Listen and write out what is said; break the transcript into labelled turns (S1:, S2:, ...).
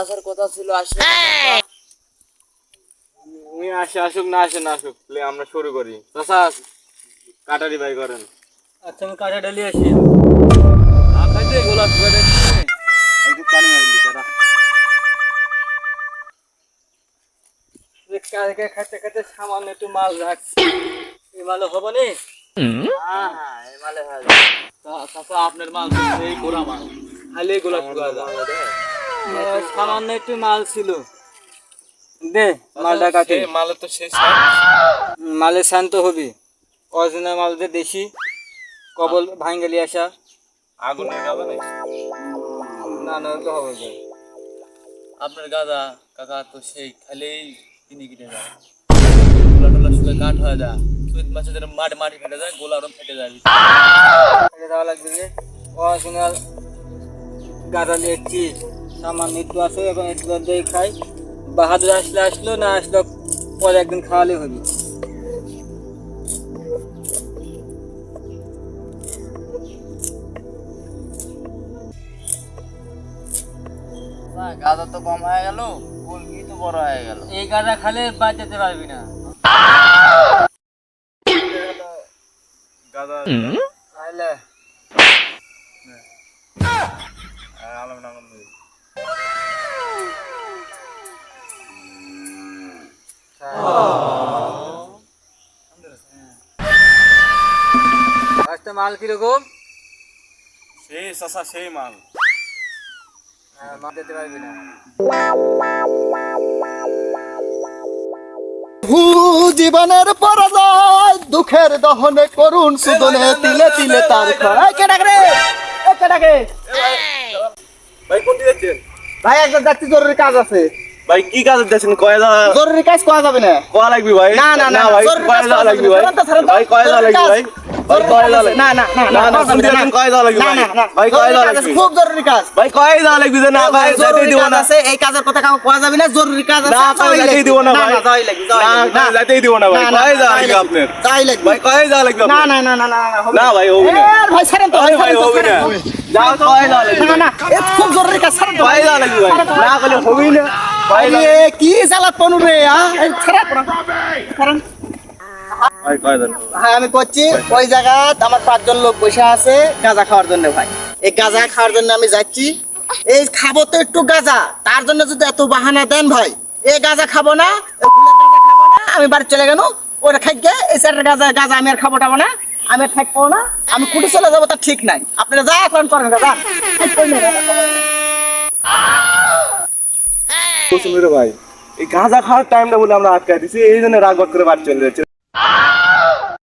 S1: আসার কথা ছিল আসে
S2: উনি আসে আসুক না আসে না আসুক তাহলে আমরা শুরু করি। চাচা কাটারি বাই করেন।
S3: আচ্ছা আমি কাঠা ঢালি আসি।
S2: আপনার যে গোলাপ করে একটু পানি মারলি তারা
S3: কালকে খাইতে খাইতে সামান্য একটু মাল রাখছি। এই মাল হবে নি?
S1: হ্যাঁ এই মালে হয়।
S2: চাচা আপনার মাল তো সেই গোড়া মাল। খালি গোলাপ
S3: সামান্য একটু মাল ছিল। দে মালটা কাটে।
S2: সেই মালের তো শেষ
S3: মালে শান্ত হবি। অরিজিনাল মাল দিয়ে দেশি কবল ভাঙ্গালি আসা
S2: আগুন না
S3: না তো হবে
S1: আপনার গাদা কাকা তো সেই খালি কিনে কিনে যায়। গোলা টোলা শুয়ে কাঠ হয়ে যায়। চৈত মাসে যেন মাটি মাটি ফেটে যায় গোলা ওরম ফেটে যায়
S3: এটা দেওয়া লাগবে যে। অরিজিনাল গাঁদা লিয়েছি সামান্য একটু আছে এবং একটু দিয়ে খাই। বাহাদুর আসলে আসলো না আসলো পরে একদিন খাওয়ালে হবে।
S1: গাদা তো কম হয়ে গেল ফুলকি তো বড় হয়ে গেল।
S3: এই গাঁদা খালে বাদ যেতে পারবি না।
S2: গাঁদা
S3: তাহলে
S2: আলম নাম
S3: আজটা মাল কীরকম?
S2: সেই সেই মাল।
S3: হ্যাঁ, মাল যেতে পারবি না।
S4: জীবনের পরাজয় দুঃখের দহনে করুণ সুদনে তিলে তিলে তার
S2: ভাই কোনটি যাচ্ছেন?
S4: ভাই একজন যাচ্ছি জরুরি কাজ আছে।
S2: ভাই কি কাজ যাচ্ছেন কয় যা
S4: জরুরি কাজ করা যাবে না?
S2: কয়া লাগবে ভাই?
S4: না না না
S2: ভাই কয়
S4: কাজ
S2: লাগবে ভাই। ভাই কয় যা
S4: জরুরি
S2: লাগবে ভাই। ভাই
S4: না না না
S2: না না ভাই ভাই
S4: খুব জরুরি কাজ
S2: ভাই কয় যা লাগবে যে না ভাই
S4: ভাই
S2: দিব না
S4: আছে এই কাজের কথা কাউকে কোয়া যাবে না জরুরি কাজ আছে
S2: না, যেতেই দিব না ভাই।
S4: না লাগবে
S2: না দিব ভাই কয় যা লাগবে। আপনার
S4: লাগবে
S2: ভাই কয় যা লাগবে
S4: না না না না না না
S2: ভাই হবে না
S4: ভাই ছাড়েন তো
S2: ভাই হবে না যাও কয় যা লাগবে
S4: না না খুব জরুরি কাজ ছাড়েন তো।
S2: কয় যা লাগবে ভাই না না কয়
S4: কি জ্বালাত পনু রে হ্যাঁ ছাড়েন।
S2: ভাই কয় যা লাগবে
S4: হ্যাঁ আমি করছি ওই জায়গাত আমার পাঁচজন লোক বসে আছে গাঁজা খাওয়ার জন্য ভাই। এই গাঁজা খাওয়ার জন্য আমি যাচ্ছি। এই খাব তো একটু গাঁজা তার জন্য যদি এত বাহানা দেন ভাই এই গাঁজা খাব না গাঁজা খাব না আমি বাড়ি চলে গেল ওরা খাইকে এই স্যারের গাঁজা গাঁজা আমি আর খাব টাবো না আমি আর থাকব না আমি কুটি চলে যাব তা ঠিক নাই। আপনারা যা করেন করেন গাঁজা
S2: ভাই? এই গাঁজা খাওয়ার টাইমটা বলে আমরা আটকাই দিছি এই জন্য রাগ করে বাড়ি চলে যাচ্ছে।